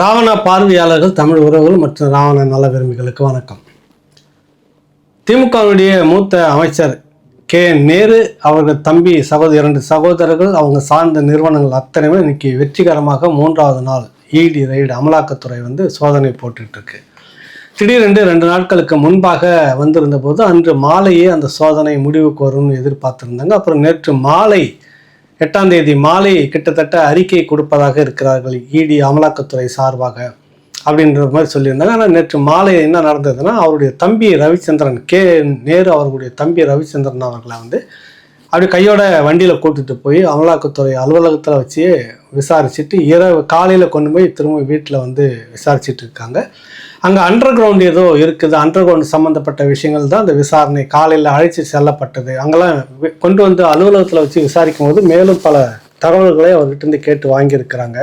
ராவண பார்வையாளர்கள் தமிழ் உறவுகள் மற்றும் ராவண நல விரும்பிகளுக்கு வணக்கம். திமுகவுடைய மூத்த அமைச்சர் கே. நேரு அவர்கள் தம்பி சகோதர இரண்டு சகோதரர்கள் அவங்க சார்ந்த நிறுவனங்கள் அத்தனையுமே இன்னைக்கு வெற்றிகரமாக மூன்றாவது நாள் இடி ரைடு அமலாக்கத்துறை வந்து சோதனை போட்டுட்டு இருக்கு திடீரென்று ரெண்டு நாட்களுக்கு முன்பாக வந்திருந்த போது அன்று மாலையே அந்த சோதனை முடிவுக்கு வரும்னு எதிர்பார்த்திருந்தாங்க. அப்புறம் நேற்று மாலை எட்டாம் தேதி மாலை கிட்டத்தட்ட அறிக்கை கொடுப்பதாக இருக்கிறார்கள் இடி அமலாக்கத்துறை சார்பாக அப்படின்ற மாதிரி சொல்லியிருந்தாங்க. ஆனால் நேற்று மாலை என்ன நடந்ததுன்னா அவருடைய தம்பி ரவிச்சந்திரன் கே நேரு அவர்களுடைய தம்பி ரவிச்சந்திரன் அவர்களை வந்து அப்படி கையோட வண்டியில் கூட்டிட்டு போய் அமலாக்கத்துறை அலுவலகத்தில் வச்சு விசாரிச்சுட்டு இரவு காலையில் கொண்டு போய் திரும்ப வீட்டில் வந்து விசாரிச்சுட்டு இருக்காங்க. அங்கே அண்டர் கிரவுண்ட் ஏதோ இருக்குது அண்டர் கிரவுண்ட் சம்மந்தப்பட்ட விஷயங்கள் தான் அந்த விசாரணை. காலையில் அழைச்சி செல்லப்பட்டது. அங்கெல்லாம் கொண்டு வந்து அலுவலகத்தில் வச்சு விசாரிக்கும் போது மேலும் பல தகவல்களை அவர்கிட்ட இருந்து கேட்டு வாங்கியிருக்கிறாங்க.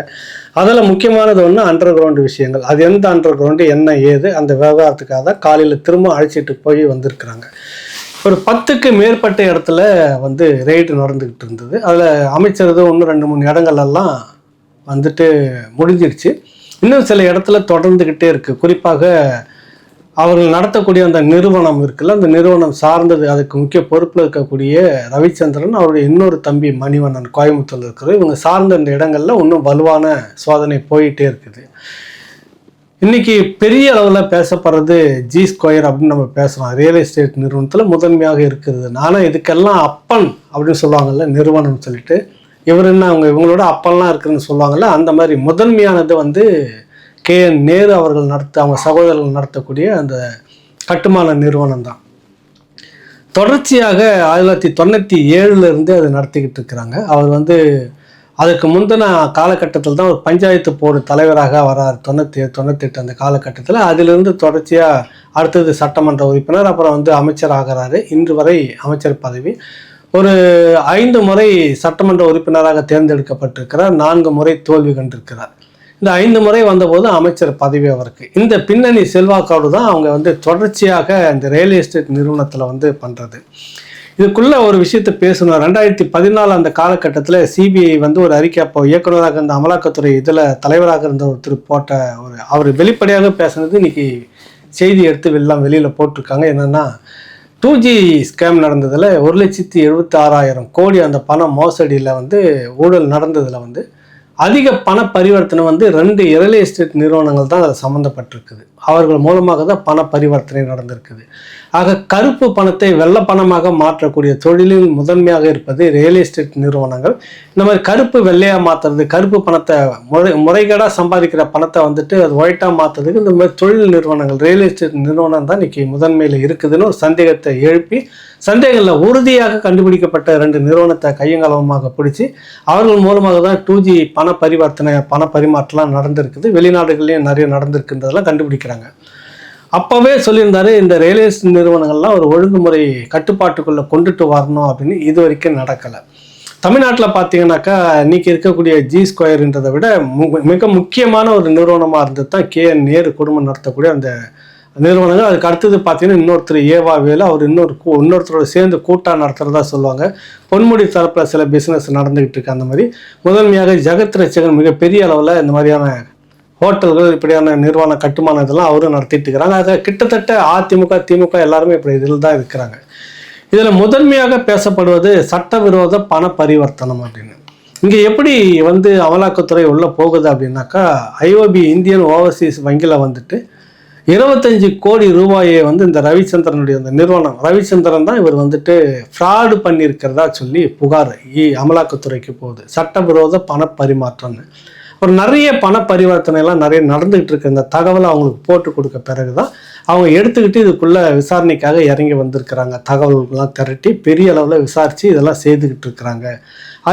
அதில் முக்கியமானது ஒன்று அண்டர் கிரவுண்ட் விஷயங்கள். அது எந்த அண்டர் கிரவுண்டு என்ன ஏது அந்த விவகாரத்துக்காக தான் காலையில் திரும்ப அழைச்சிட்டு போய் வந்திருக்கிறாங்க. ஒரு பத்துக்கு மேற்பட்ட இடத்துல வந்து ரெய்டு நடந்துக்கிட்டு இருந்தது. அதில் அமைச்சரது ஒன்று ரெண்டு மூணு இடங்கள்லாம் வந்துட்டு முடிஞ்சிருச்சு. இன்னும் சில இடத்துல தொடர்ந்துக்கிட்டே இருக்குது குறிப்பாக அவர்கள் நடத்தக்கூடிய அந்த நிறுவனம் இருக்குல்ல அந்த நிறுவனம் சார்ந்தது அதுக்கு முக்கிய பொறுப்பில் இருக்கக்கூடிய ரவிச்சந்திரன் அவருடைய இன்னொரு தம்பி மணிவண்ணன் கோயம்புத்தூரில் இருக்கிறது இவங்க சார்ந்த இந்த இடங்களில் இன்னும் வலுவான சோதனை போயிட்டே இருக்குது. இன்னைக்கு பெரிய அளவில் பேசப்படுறது ஜி ஸ்கொயர் அப்படின்னு நம்ம பேசுகிறோம் ரியல் எஸ்டேட் நிறுவனத்தில் முதன்மையாக இருக்குது ஆனால் இதுக்கெல்லாம் அப்பன் அப்படின்னு சொல்லுவாங்கல்ல நிறுவனம் சொல்லிட்டு இவர் என்ன அவங்க இவங்களோட அப்பெல்லாம் இருக்குதுன்னு சொல்லுவாங்கல்ல அந்த மாதிரி முதன்மையானது வந்து கே என் நேரு அவர்கள் நடத்த அவங்க சகோதரர்கள் நடத்தக்கூடிய அந்த கட்டுமான நிறுவனம் தான். தொடர்ச்சியாக ஆயிரத்தி தொள்ளாயிரத்தி தொண்ணூற்றி ஏழுலேருந்து அதை நடத்திக்கிட்டு இருக்கிறாங்க. அவர் வந்து அதுக்கு முந்தின காலகட்டத்தில் தான் ஒரு பஞ்சாயத்து போர்டு தலைவராக வரார் தொண்ணூற்றி தொண்ணூத்தெட்டு அந்த காலகட்டத்தில். அதிலிருந்து தொடர்ச்சியாக அடுத்தது சட்டமன்ற உறுப்பினர் அப்புறம் வந்து அமைச்சர் ஆகிறாரு. இன்று வரை அமைச்சர் பதவி. ஒரு ஐந்து முறை சட்டமன்ற உறுப்பினராக தேர்ந்தெடுக்கப்பட்டிருக்கிறார் நான்கு முறை தோல்வி கண்டிருக்கிறார். இந்த ஐந்து முறை வந்தபோது அமைச்சர் பதவி அவருக்கு. இந்த பின்னணி செல்வாக்கோடு தான் அவங்க வந்து தொடர்ச்சியாக இந்த ரியல் எஸ்டேட் நிறுவனத்தில் வந்து பண்ணுறது இதுக்குள்ள ஒரு விஷயத்தை பேசணும். ரெண்டாயிரத்தி பதினாலு அந்த காலகட்டத்தில் சிபிஐ வந்து ஒரு அறிக்கை அப்போ இயக்குநராக இருந்த அமலாக்கத்துறை இதில் தலைவராக இருந்த ஒருத்தர் போட்ட ஒரு அவர் வெளிப்படையாக பேசுனது இன்னைக்கு செய்தி எடுத்து எல்லாம் வெளியில் போட்டிருக்காங்க. என்னன்னா டூ ஜி ஸ்கேம் நடந்ததில் ஒரு லட்சத்தி எழுபத்தி ஆறாயிரம் கோடி அந்த பண மோசடியில் வந்து ஊழல் நடந்ததில் வந்து அதிக பண பரிவர்த்தனை வந்து ரெண்டு ரியல் எஸ்டேட் நிறுவனங்கள் தான் அதில் சம்மந்தப்பட்டிருக்குது. அவர்கள் மூலமாக தான் பண பரிவர்த்தனை நடந்திருக்குது. ஆக கருப்பு பணத்தை வெள்ளை பணமாக மாற்றக்கூடிய தொழிலில் முதன்மையாக இருப்பது ரியல் எஸ்டேட் நிறுவனங்கள். இந்த மாதிரி கருப்பு வெள்ளையாக மாற்றுறது கருப்பு பணத்தை முறை முறைகேடாக சம்பாதிக்கிற பணத்தை வந்துட்டு அது ஒயிட்டாக மாற்றுறதுக்கு இந்த மாதிரி தொழில் நிறுவனங்கள் ரியல் எஸ்டேட் நிறுவனம் தான் இன்றைக்கி முதன்மையில் இருக்குதுன்னு ஒரு சந்தேகத்தை எழுப்பி சந்தேகங்களில் உறுதியாக கண்டுபிடிக்கப்பட்ட ரெண்டு நிறுவனத்தை கையங்கலவமாக பிடிச்சி அவர்கள் மூலமாக தான் டூ ஜி பண பரிவர்த்தனை பண பரிமாற்றலாம் நடந்திருக்குது. வெளிநாடுகள்லேயும் நிறைய நடந்திருக்குன்றதெல்லாம் கண்டுபிடிக்கிறாங்க. அப்போவே சொல்லியிருந்தாரு இந்த ரயில்வே நிறுவனங்கள்லாம் ஒரு ஒழுங்குமுறை கட்டுப்பாட்டுக்குள்ளே கொண்டுட்டு வரணும் அப்படின்னு இது வரைக்கும் நடக்கலை. தமிழ்நாட்டில் பார்த்தீங்கன்னாக்கா இன்னைக்கு இருக்கக்கூடிய ஜி ஸ்கொயர்ன்றதை விட மிக முக்கியமான ஒரு நிறுவனமாக இருந்தது தான் கே என் நேரு குடும்பம் நடத்தக்கூடிய அந்த நிறுவனங்கள். அதுக்கு அடுத்தது பார்த்தீங்கன்னா இன்னொருத்தர் ஏவா வேலு அவர் இன்னொரு கூ- இன்னொருத்தரோட சேர்ந்து கூட்டாக நடத்துகிறதா சொல்லுவாங்க. பொன்முடி தரப்பில் சில பிஸ்னஸ் நடந்துக்கிட்டு இருக்கு அந்த மாதிரி. முதன்மையாக ஜெகத் ரசிகன் மிகப்பெரிய அளவில் இந்த மாதிரியான ஹோட்டல்கள் இப்படியான நிர்வாண கட்டுமான இதெல்லாம் அவரும் நடத்திட்டு இருக்கிறாங்க அதை கிட்டத்தட்ட அதிமுக திமுக எல்லாருமே இப்படி இதில் தான் இருக்கிறாங்க. இதில் முதன்மையாக பேசப்படுவது சட்டவிரோத பண பரிவர்த்தனம் அப்படின்னு. இங்கே எப்படி வந்து அமலாக்கத்துறை உள்ளே போகுது அப்படின்னாக்கா ஐஓபி இந்தியன் ஓவர்சீஸ் வங்கியில் வந்துட்டு இருபத்தஞ்சி கோடி ரூபாயை வந்து இந்த ரவிச்சந்திரனுடைய அந்த நிறுவனம் ரவிச்சந்திரன் தான் இவர் வந்துட்டு ஃப்ராடு பண்ணியிருக்கிறதா சொல்லி புகார் இ அமலாக்கத்துறைக்கு போகுது. சட்டவிரோத பண பரிமாற்றம்னு ஒரு நிறைய பண பரிவர்த்தனை எல்லாம் நிறைய நடந்துகிட்டு இருக்கு இந்த தகவலை அவங்களுக்கு போட்டு கொடுக்க பிறகு தான் அவங்க எடுத்துக்கிட்டு இதுக்குள்ள விசாரணைக்காக இறங்கி வந்திருக்கிறாங்க. தகவல்கள்லாம் திரட்டி பெரிய அளவில் விசாரித்து இதெல்லாம் செய்துக்கிட்டு இருக்கிறாங்க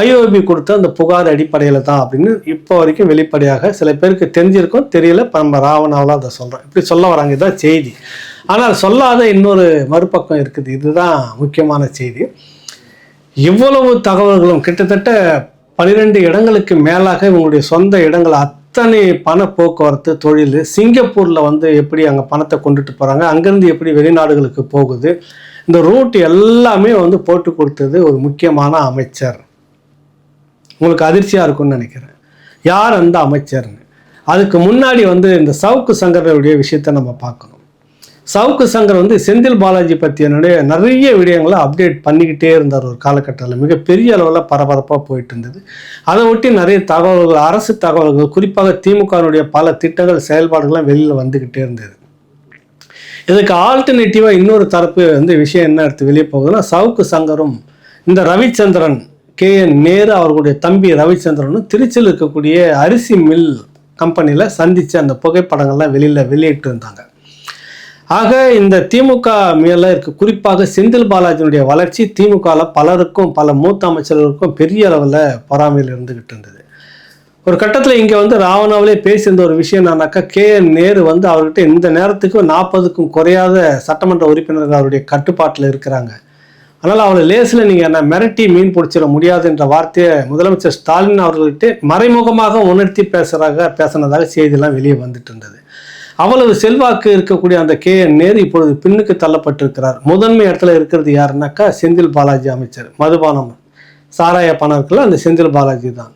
ஐஓபி கொடுத்த அந்த புகார் அடிப்படையில் தான் அப்படின்னு இப்போ வரைக்கும் வெளிப்படையாக சில பேருக்கு தெரிஞ்சிருக்கும் தெரியல. இப்போ நம்ம ராவணாவில் அதை சொல்கிறோம் இப்படி சொல்ல வராங்க. இதுதான் செய்தி. ஆனால் சொல்லாத இன்னொரு மறுபக்கம் இருக்குது. இதுதான் முக்கியமான செய்தி. இவ்வளவு தகவல்களும் கிட்டத்தட்ட பன்னிரெண்டு இடங்களுக்கு மேலாக இவங்களுடைய சொந்த இடங்கள் அத்தனை பண போக்குவரத்து தொழில் சிங்கப்பூரில் வந்து எப்படி அங்கே பணத்தை கொண்டுட்டு போகிறாங்க அங்கேருந்து எப்படி வெளிநாடுகளுக்கு போகுது இந்த ரூட் எல்லாமே வந்து போட்டு கொடுத்தது ஒரு முக்கியமான அமைச்சர். உங்களுக்கு அதிர்ச்சியாக இருக்கும்னு நினைக்கிறேன். யார் அந்த அமைச்சர்னு? அதுக்கு முன்னாடி வந்து இந்த சவுக்கு சங்கரனுடைய விஷயத்தை நம்ம பார்க்கணும். சவுக்கு சங்கர் வந்து செந்தில் பாலாஜி பற்றியனுடைய நிறைய விடயங்களை அப்டேட் பண்ணிக்கிட்டே இருந்தார் ஒரு காலகட்டத்தில். மிகப்பெரிய அளவில் பரபரப்பாக போயிட்டு இருந்தது. அதை ஒட்டி நிறைய தகவல்கள் அரசு தகவல்கள் குறிப்பாக திமுகவினுடைய பல திட்டங்கள் செயல்பாடுகள்லாம் வெளியில் வந்துக்கிட்டே இருந்தது. இதுக்கு ஆல்டர்னேட்டிவாக இன்னொரு தரப்பு வந்து விஷயம் என்ன எடுத்து வெளியே போகுதுன்னா சவுக்கு சங்கரும் இந்த ரவிச்சந்திரன் கே என் நேரு அவர்களுடைய தம்பி ரவிச்சந்திரனும் திருச்சியில் இருக்கக்கூடிய அரிசி மில் கம்பெனியில் சந்தித்து அந்த புகைப்படங்கள்லாம் வெளியில் வெளியிட்டு இருந்தாங்க. ஆக இந்த திமுக மேல இருக்க குறிப்பாக செந்தில் பாலாஜியினுடைய வளர்ச்சி திமுகவில் பலருக்கும் பல மூத்த அமைச்சர்களுக்கும் பெரிய அளவில் பொறாமையில் இருந்துகிட்டு இருந்தது. ஒரு கட்டத்தில் இங்கே வந்து ராவணாவிலே பேசியிருந்த ஒரு விஷயம் என்னன்னாக்கா கே. என். நேரு வந்து அவர்கிட்ட இந்த நேரத்துக்கு நாற்பதுக்கும் குறையாத சட்டமன்ற உறுப்பினர்கள் அவருடைய கட்டுப்பாட்டில் இருக்கிறாங்க. அதனால் அவளை லேசில் நீங்கள் என்ன மிரட்டி மீன் பிடிச்சிட முடியாது என்ற வார்த்தையை முதலமைச்சர் ஸ்டாலின் அவர்கள்ட்ட மறைமுகமாக உணர்த்தி பேசுகிறாங்க பேசினதாக செய்தியெல்லாம் வெளியே வந்துட்டு இருந்தது. அவ்வளவு செல்வாக்கு இருக்கக்கூடிய அந்த கே என் நேரு இப்பொழுது பின்னுக்கு தள்ளப்பட்டிருக்கிறார். முதன்மை இடத்துல இருக்கிறது யாருன்னாக்கா செந்தில் பாலாஜி அமைச்சர் மதுபானம். சாராய பணம் இருக்குல்ல அந்த செந்தில் பாலாஜி தான்.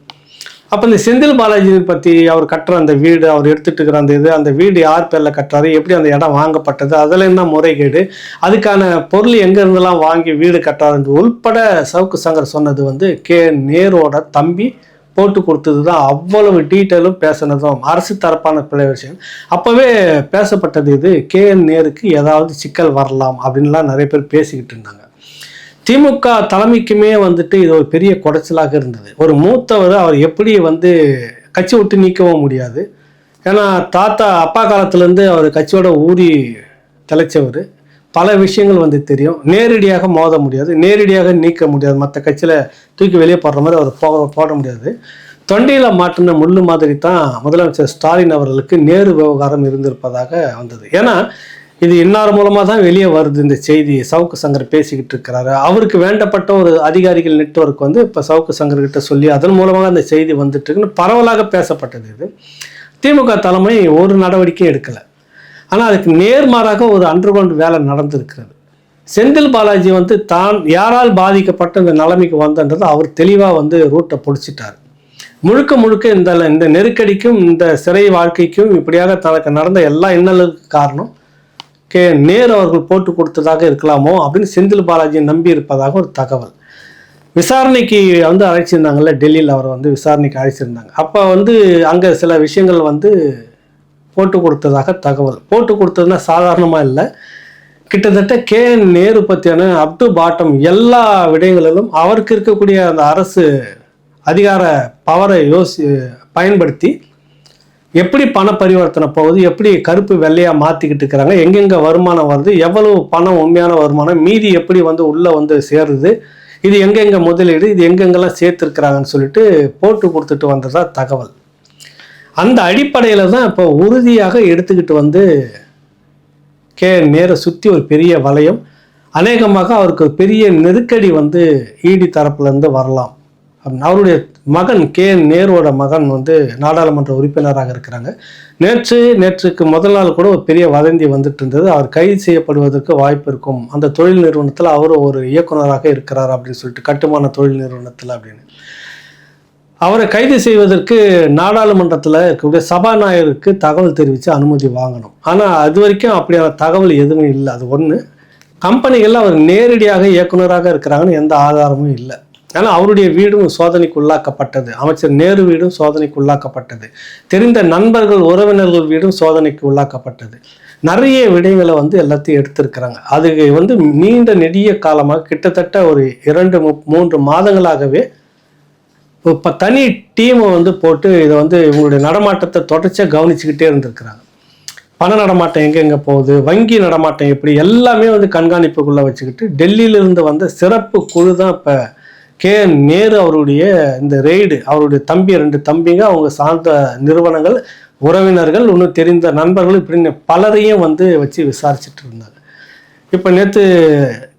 அப்போ இந்த செந்தில் பாலாஜி பற்றி அவர் கட்டுற அந்த வீடு அவர் எடுத்துட்டு இருக்கிற அந்த இது அந்த வீடு யார் பேரில் கட்டுறாரு எப்படி அந்த இடம் வாங்கப்பட்டது அதில் என்ன முறைகேடு அதுக்கான பொருள் எங்கேருந்தெல்லாம் வாங்கி வீடு கட்டுறாரு உள்பட சவுக்கு சங்கர் சொன்னது வந்து கே நேரோட தம்பி போட்டு கொடுத்தது தான் அவ்வளவு டீட்டெயிலும் பேசினதும் அரசு தரப்பான பிள்ளை விஷயம். அப்போவே பேசப்பட்டது இது கே என் நேருக்கு ஏதாவது சிக்கல் வரலாம் அப்படின்லாம் நிறைய பேர் பேசிக்கிட்டு இருந்தாங்க. திமுக தலைமைக்குமே வந்துட்டு இது ஒரு பெரிய குடைச்சலாக இருந்தது. ஒரு மூத்தவர் அவர் எப்படி வந்து கட்சி விட்டு நீக்கவும் முடியாது. ஏன்னா தாத்தா அப்பா காலத்துலேருந்து அவர் கட்சியோட ஊறி தலைச்சவர் பல விஷயங்கள் வந்து தெரியும். நேரடியாக மோத முடியாது. நேரடியாக நீக்க முடியாது. மற்ற கட்சியில் தூக்கி வெளியே போடுற மாதிரி அவர் போக போட முடியாது. தொண்டையில் மாட்டின முள்ளு மாதிரி தான் முதலமைச்சர் ஸ்டாலின் அவர்களுக்கு நேரு விவகாரம் இருந்திருப்பதாக வந்தது. ஏன்னா இது இன்னார் மூலமாக தான் வெளியே வருது இந்த செய்தி. சவுக்கு சங்கர் பேசிக்கிட்டு இருக்கிறாரு. அவருக்கு வேண்டப்பட்ட ஒரு அதிகாரிகள் நெட்வொர்க் வந்து இப்போ சவுக்கு சங்கர்கிட்ட சொல்லி அதன் மூலமாக அந்த செய்தி வந்துட்டு இருக்குன்னு பரவலாக பேசப்பட்டது இது. திமுக தலைமை ஒரு நடவடிக்கையும் எடுக்கலை. ஆனால் அதுக்கு நேர்மாறாக ஒரு அண்டர்கிரவுண்ட் வேலை நடந்திருக்கிறது. செந்தில் பாலாஜி வந்து தான் யாரால் பாதிக்கப்பட்ட இந்த நிலைமைக்கு வந்தன்றது அவர் தெளிவாக வந்து ரூட்டை பிடிச்சிட்டார். முழுக்க முழுக்க இந்த இந்த நெருக்கடிக்கும் இந்த சிறை வாழ்க்கைக்கும் இப்படியாக தனக்கு நடந்த எல்லா இன்னலுக்கு காரணம் கே நேரு அவர்கள் போட்டு கொடுத்ததாக இருக்கலாமோ அப்படின்னு செந்தில் பாலாஜியை நம்பி இருப்பதாக ஒரு தகவல். விசாரணைக்கு வந்து அழைச்சிருந்தாங்கல்ல டெல்லியில் அவரை வந்து விசாரணைக்கு அழைச்சிருந்தாங்க. அப்போ வந்து அங்கே சில விஷயங்கள் வந்து போட்டு கொடுத்ததாக தகவல். போட்டு கொடுத்ததுன்னா சாதாரணமாக இல்லை. கிட்டத்தட்ட கே. என். நேரு பற்றியான அப் டு பாட்டம் எல்லா விடயங்களிலும் அவருக்கு இருக்கக்கூடிய அந்த அரசு அதிகார பவரை யோசி பயன்படுத்தி எப்படி பண பரிவர்த்தனை போகுது எப்படி கருப்பு வெள்ளையாக மாற்றிக்கிட்டு இருக்கிறாங்க எங்கெங்கே வருமானம் வருது எவ்வளவு பணம் உண்மையான வருமானம் மீதி எப்படி வந்து உள்ளே வந்து சேருது இது எங்கெங்கே முதலீடு இது எங்கெங்கெல்லாம் சேர்த்துருக்குறாங்கன்னு சொல்லிட்டு போட்டு கொடுத்துட்டு வந்ததா தகவல். அந்த அடிப்படையில் தான் இப்போ உறுதியாக எடுத்துக்கிட்டு வந்து கே நேரை சுற்றி ஒரு பெரிய வளையம். அநேகமாக அவருக்கு ஒரு பெரிய நெருக்கடி வந்து ஈடி தரப்புலேருந்து வரலாம். அவருடைய மகன் கே நேருவோட மகன் வந்து நாடாளுமன்ற உறுப்பினராக இருக்கிறாங்க. நேற்று நேற்றுக்கு முதல் நாள் கூட ஒரு பெரிய வதந்தி வந்துட்டு இருந்தது. அவர் கைது செய்யப்படுவதற்கு வாய்ப்பு இருக்கும். அந்த தொழில் நிறுவனத்தில் அவரும் ஒரு இயக்குனராக இருக்கிறார் அப்படின்னு சொல்லிட்டு கட்டுமான தொழில் நிறுவனத்தில் அப்படின்னு. அவரை கைது செய்வதற்கு நாடாளுமன்றத்தில் இருக்கக்கூடிய சபாநாயகருக்கு தகவல் தெரிவித்து அனுமதி வாங்கணும். ஆனால் அது வரைக்கும் அப்படியான தகவல் எதுவும் இல்லை. அது ஒன்று கம்பெனிகளில் அவர் நேரடியாக இயக்குனராக இருக்கிறாங்கன்னு எந்த ஆதாரமும் இல்லை. ஆனால் அவருடைய வீடும் சோதனைக்கு உள்ளாக்கப்பட்டது அமைச்சர் நேரு வீடும் சோதனைக்கு உள்ளாக்கப்பட்டது தெரிந்த நண்பர்கள் உறவினர்கள் வீடும் சோதனைக்கு உள்ளாக்கப்பட்டது நிறைய விடயங்களை வந்து எல்லாத்தையும் எடுத்திருக்கிறாங்க. அது வந்து நீண்ட நெடிய காலமாக கிட்டத்தட்ட ஒரு இரண்டு மு- மூன்று மாதங்களாகவே இப்போ தனி டீமை வந்து போட்டு இதை வந்து இவங்களுடைய நடமாட்டத்தை தொடர்ச்சியாக கவனிச்சுக்கிட்டே இருந்திருக்கிறாங்க. பண நடமாட்டம் எங்கெங்கே போகுது? வங்கி நடமாட்டம் எப்படி? எல்லாமே வந்து கண்காணிப்புக்குள்ளே வச்சுக்கிட்டு டெல்லியிலிருந்து வந்த சிறப்பு குழு தான் இப்போ கே நேரு அவருடைய இந்த ரெய்டு. அவருடைய தம்பி ரெண்டு தம்பிங்க அவங்க சார்ந்த நிறுவனங்கள் உறவினர்கள் இன்னும் தெரிந்த நண்பர்கள் இப்படின்னு பலரையும் வந்து வச்சு விசாரிச்சுட்டு இருந்தாங்க. இப்போ நேற்று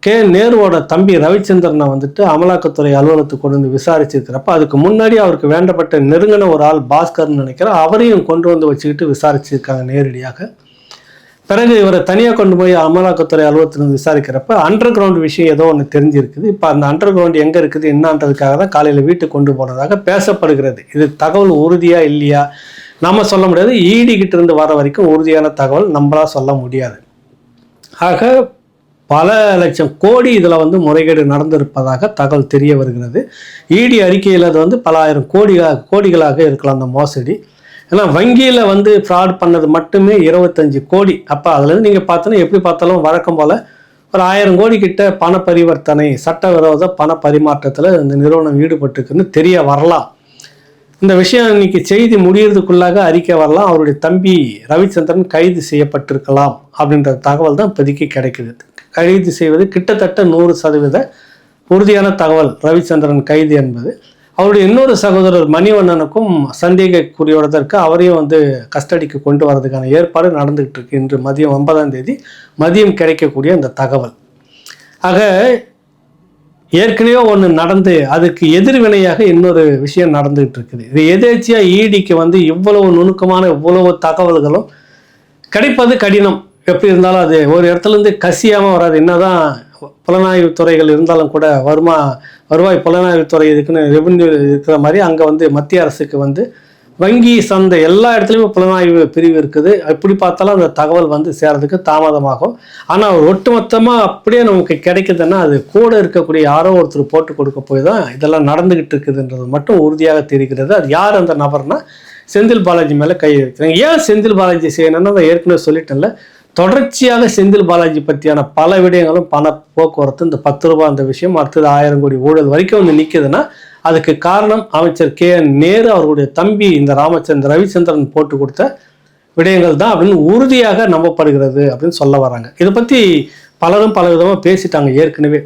கே நேருவோட தம்பி ரவிச்சந்திரனை வந்துட்டு அமலாக்கத்துறை அலுவலகத்துக்கு கொண்டு வந்து விசாரிச்சிருக்கிறப்ப அதுக்கு முன்னாடி அவருக்கு வேண்டப்பட்ட நெருங்கின ஒரு ஆள் பாஸ்கர்னு நினைக்கிறேன். அவரையும் கொண்டு வந்து வச்சுக்கிட்டு விசாரிச்சிருக்காங்க நேரடியாக. பிறகு இவரை தனியாக கொண்டு போய் அமலாக்கத்துறை அலுவலகத்தில் விசாரிக்கிறப்ப அண்டர் கிரவுண்ட் விஷயம் ஏதோ ஒன்று தெரிஞ்சிருக்குது. இப்போ அந்த அண்டர் கிரவுண்ட் எங்கே இருக்குது என்னன்றதுக்காக தான் காலையில் வீட்டுக்கு கொண்டு போனதாக பேசப்படுகிறது. இது தகவல் உறுதியா இல்லையா? நம்ம சொல்ல முடியாது. ஈடி கிட்ட இருந்து வர வரைக்கும் உறுதியான தகவல் நம்மளால சொல்ல முடியாது. ஆக பல லட்சம் கோடி இதில் வந்து முறைகேடு நடந்திருப்பதாக தகவல் தெரிய வருகிறது. இடி அறிக்கையில் அது வந்து பல ஆயிரம் கோடிகளாக கோடிகளாக இருக்கலாம் அந்த மோசடி. ஏன்னா வங்கியில் வந்து ஃப்ராட் பண்ணது மட்டுமே இருபத்தஞ்சி கோடி. அப்போ அதுலேருந்து நீங்கள் பார்த்தோன்னா எப்படி பார்த்தாலும் வழக்கம் போல் ஒரு ஆயிரம் கோடி கிட்ட பண பரிவர்த்தனை சட்டவிரோத பண பரிமாற்றத்தில் இந்த நிறுவனம் ஈடுபட்டுருக்குன்னு தெரிய வரலாம். இந்த விஷயம் இன்னைக்கு செய்தி முடியறதுக்குள்ளாக அறிக்கை வரலாம். அவருடைய தம்பி ரவிச்சந்திரன் கைது செய்யப்பட்டிருக்கலாம் அப்படின்ற தகவல் தான் இப்போதைக்கு கிடைக்கிறது. கைது செய்வது கிட்டத்தட்ட நூறு சதவீத உறுதியான தகவல் ரவிச்சந்திரன் கைது என்பது. அவருடைய இன்னொரு சகோதரர் மணிவண்ணனுக்கும் சந்தேகக்குரியோடதற்கு அவரையும் வந்து கஸ்டடிக்கு கொண்டு வரதுக்கான ஏற்பாடு நடந்துகிட்டு இருக்கு இன்று மதியம் ஒன்பதாம் தேதி. மதியம் கிடைக்கக்கூடிய அந்த தகவல். ஆக ஏற்கனவே ஒன்று நடந்து அதுக்கு எதிர்வினையாக இன்னொரு விஷயம் நடந்துகிட்டு இருக்குது. இது எதேச்சியாக ஈடிக்கு வந்து இவ்வளவு நுணுக்கமான இவ்வளவு தகவல்களும் கிடைப்பது கடினம். எப்படி இருந்தாலும் அது ஒரு இடத்துலேருந்து கசியாமல் வராது. என்ன தான் புலனாய்வு துறைகள் இருந்தாலும் கூட வருமா வருவாய் புலனாய்வு துறை இதுக்குன்னு ரெவென்யூ இருக்கிற மாதிரி அங்கே வந்து மத்திய அரசுக்கு வந்து வங்கி சந்தை எல்லா இடத்துலையுமே புலனாய்வு பிரிவு இருக்குது. எப்படி பார்த்தாலும் அந்த தகவல் வந்து சேர்றதுக்கு தாமதமாகும். ஆனால் ஒட்டுமொத்தமாக அப்படியே நமக்கு கிடைக்குதுன்னா அது கூட இருக்கக்கூடிய யாரோ ஒருத்தர் போட்டு கொடுக்க போய் தான் இதெல்லாம் நடந்துக்கிட்டு இருக்குதுன்றது மட்டும் உறுதியாக தெரிகிறது. அது யார் அந்த நபர்னா செந்தில் பாலாஜி மேலே கை வைக்கிறாங்க ஏன் செந்தில் பாலாஜி செய்யணும்னு நான் ஏற்கனவே சொல்லிட்டேன்ல? தொடர்ச்சியாக செந்தில் பாலாஜி பற்றியான பல விடயங்களும் பண போக்குவரத்து இந்த பத்து ரூபாய் அந்த விஷயம் அடுத்தது ஆயிரம் கோடி ஊழல் வரைக்கும் வந்து நிற்குதுன்னா அதுக்கு காரணம் அமைச்சர் கே என் நேரு அவர்களுடைய தம்பி இந்த ராமச்சந்திர ரவிச்சந்திரன் போட்டு கொடுத்த விடயங்கள் தான் அப்படின்னு உறுதியாக நம்பப்படுகிறது அப்படின்னு சொல்ல வராங்க. இதை பற்றி பலரும் பல விதமாக பேசிட்டாங்க ஏற்கனவே.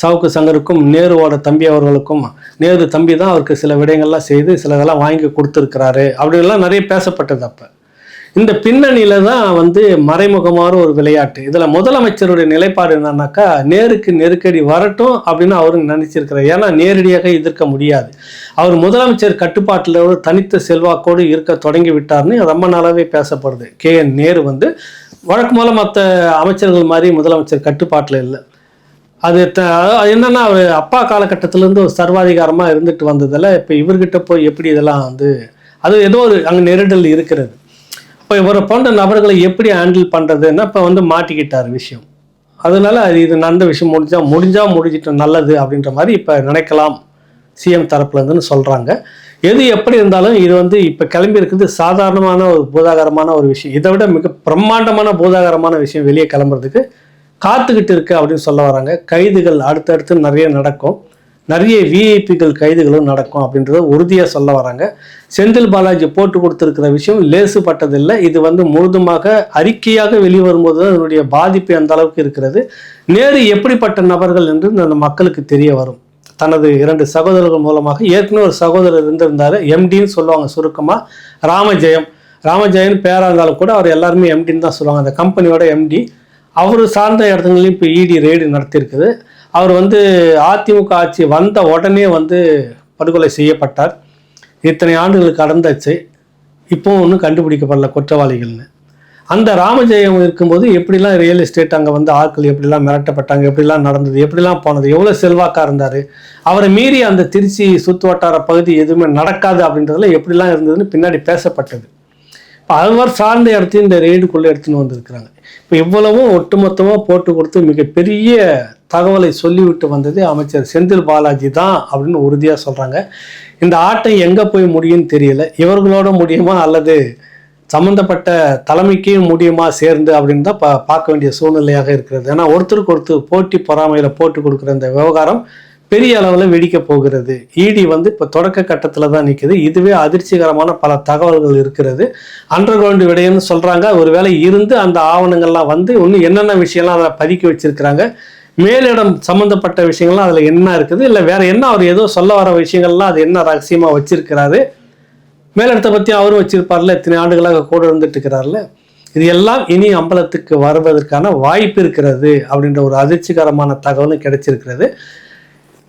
சவுக்கு சங்கருக்கும் நேருவோட தம்பி அவர்களுக்கும் நேரு தம்பி தான் அவருக்கு சில விடயங்கள்லாம் செய்து சில இதெல்லாம் வாங்கி கொடுத்துருக்கிறாரு அப்படின்லாம் நிறைய பேசப்பட்டது அப்போ. இந்த பின்னணியில தான் வந்து மறைமுகமான ஒரு விளையாட்டு. இதுல முதலமைச்சருடைய நிலைப்பாடு என்னன்னாக்கா நேருக்கு நெருக்கடி வரட்டும் அப்படின்னு அவரு நினைச்சிருக்கிறார். ஏன்னா நேரடியாக எதிர்க்க முடியாது. அவர் முதலமைச்சர் கட்டுப்பாட்டில் ஒரு தனித்த செல்வாக்கோடு இருக்க தொடங்கி விட்டார்னு ரொம்ப நாளாவே பேசப்படுது. கே. என். நேரு வந்து வழக்கம்போல மற்ற அமைச்சர்கள் மாதிரி முதலமைச்சர் கட்டுப்பாட்டில் இல்லை. அது த அது என்னன்னா அவர் அப்பா காலகட்டத்திலேருந்து ஒரு சர்வாதிகாரமாக இருந்துட்டு வந்ததில் இப்போ இவர்கிட்ட போய் எப்படி இதெல்லாம் வந்து அது ஏதோ ஒரு அங்கே நெருடல் இருக்கிறது. இப்போ இவரை போன்ற நபர்களை எப்படி ஹேண்டில் பண்ணுறதுன்னா இப்போ வந்து மாட்டிக்கிட்டார் விஷயம். அதனால அது இது நடந்த விஷயம் முடிஞ்சால் முடிஞ்சால் முடிஞ்சிட்டு நல்லது அப்படின்ற மாதிரி இப்போ நினைக்கலாம். சிஎம் தரப்புலேருந்துன்னு சொல்கிறாங்க எது எப்படி இருந்தாலும் இது வந்து இப்போ கிளம்பி இருக்கிறது சாதாரணமான ஒரு பூதாகரமான ஒரு விஷயம். இதை விட மிக பிரம்மாண்டமான பூதாகரமான விஷயம் வெளியே கிளம்புறதுக்கு காத்துக்கிட்டு இருக்கு அப்படின்னு சொல்ல வராங்க. கைதுகள் அடுத்தடுத்து நிறைய நடக்கும். நிறைய விஐபிகள் கைதுகளும் நடக்கும் அப்படின்றத உறுதியாக சொல்ல வராங்க. செந்தில் பாலாஜி போட்டு கொடுத்துருக்கிற விஷயம் லேசுப்பட்டதில்லை இது வந்து முழுதுமாக அறிக்கையாக வெளிவரும்போது தான் அதனுடைய பாதிப்பு அந்த அளவுக்கு இருக்கிறது? நேரு எப்படிப்பட்ட நபர்கள் என்று அந்த மக்களுக்கு தெரிய வரும். தனது இரண்டு சகோதரர்கள் மூலமாக ஏற்கனவே ஒரு சகோதரர் இருந்திருந்தார் எம்டின்னு சொல்லுவாங்க சுருக்கமாக ராமஜெயம். ராமஜெயன் பேராக இருந்தாலும் கூட அவர் எல்லாருமே எம்டின்னு தான் சொல்லுவாங்க. அந்த கம்பெனியோட எம்டி அவர் சார்ந்த இடத்துலையும் இப்போ இடி ரெய்டு நடத்தியிருக்குது. அவர் வந்து அதிமுக ஆட்சி வந்த உடனே வந்து படுகொலை செய்யப்பட்டார். இத்தனை ஆண்டுகள் கடந்தாச்சு. இப்போ ஒன்றும் கண்டுபிடிக்கப்படல குற்றவாளிகள்னு. அந்த ராமஜெயம் இருக்கும்போது எப்படிலாம் ரியல் எஸ்டேட் அங்கே வந்து ஆட்கள் எப்படிலாம் மிரட்டப்பட்டாங்க எப்படிலாம் நடந்தது எப்படிலாம் போனது எவ்வளோ செல்வாக்காக இருந்தார் அவரை மீறி அந்த திருச்சி சுற்று வட்டார பகுதி எதுவுமே நடக்காது அப்படின்றதுல எப்படிலாம் இருந்ததுன்னு பின்னாடி பேசப்பட்டது. இப்போ அவர் சார்ந்த இடத்தையும் இந்த ரெய்டுக்குள்ளே எடுத்துன்னு வந்திருக்கிறாங்க. இப்போ இவ்வளவும் ஒட்டுமொத்தமாக போட்டு கொடுத்து மிகப்பெரிய தகவலை சொல்லிவிட்டு வந்தது அமைச்சர் செந்தில் பாலாஜி தான் அப்படின்னு உறுதியாக சொல்கிறாங்க இந்த ஆட்டம் எங்கே போய் முடியும்னு தெரியல. இவர்களோட முடியுமா அல்லது சம்மந்தப்பட்ட தலைமைக்கும் முடியுமா சேர்ந்து அப்படின்னு தான் பா பார்க்க வேண்டிய சூழ்நிலையாக இருக்கிறது. ஏன்னா ஒருத்தருக்கு ஒருத்தர் போட்டி பொறாமையில் போட்டு கொடுக்குற இந்த விவகாரம் பெரிய அளவில் வெடிக்க போகிறது. இடி வந்து இப்போ தொடக்க கட்டத்தில் தான் நிற்குது இதுவே அதிர்ச்சிகரமான பல தகவல்கள் இருக்கிறது. அண்டர் கிரவுண்டு விடையன்னு சொல்கிறாங்க ஒருவேளை இருந்து அந்த ஆவணங்கள்லாம் வந்து இன்னும் என்னென்ன விஷயம்லாம் அதில் பதுக்கி வச்சிருக்கிறாங்க? மேலிடம் சம்மந்தப்பட்ட விஷயங்கள்லாம் அதில் என்ன இருக்குது? இல்லை வேற என்ன அவர் ஏதோ சொல்ல வர விஷயங்கள்லாம் அது என்ன ரகசியமாக வச்சிருக்கிறாரு? மேலிடத்தை பற்றி அவரும் வச்சிருப்பார்ல இத்தனை ஆண்டுகளாக கூட இருந்துட்டு இருக்கிறார்ல. இது எல்லாம் இனி அம்பலத்துக்கு வருவதற்கான வாய்ப்பு இருக்கிறது அப்படின்ற ஒரு அதிர்ச்சிகரமான தகவலும் கிடைச்சிருக்கிறது.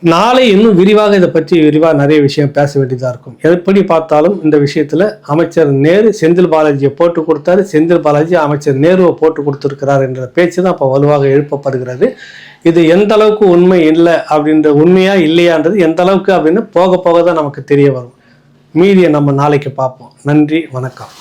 நாளை இன்னும் விரிவாக இதை பற்றி விரிவாக நிறைய விஷயம் பேச வேண்டியதாக இருக்கும். எப்படி பார்த்தாலும் இந்த விஷயத்தில் அமைச்சர் நேரு செந்தில் பாலாஜியை போட்டு கொடுத்தாரு. செந்தில் பாலாஜி அமைச்சர் நேருவை போட்டு கொடுத்துருக்கிறார் என்ற பேச்சு தான் இப்போ வலுவாக எழுப்பப்படுகிறது. இது எந்த அளவுக்கு உண்மை இல்லை அப்படின்ற உண்மையா இல்லையான்றது எந்த அளவுக்கு அப்படின்னு போக போக தான் நமக்கு தெரிய வரும். மீதியை நம்ம நாளைக்கு பார்ப்போம். நன்றி வணக்கம்.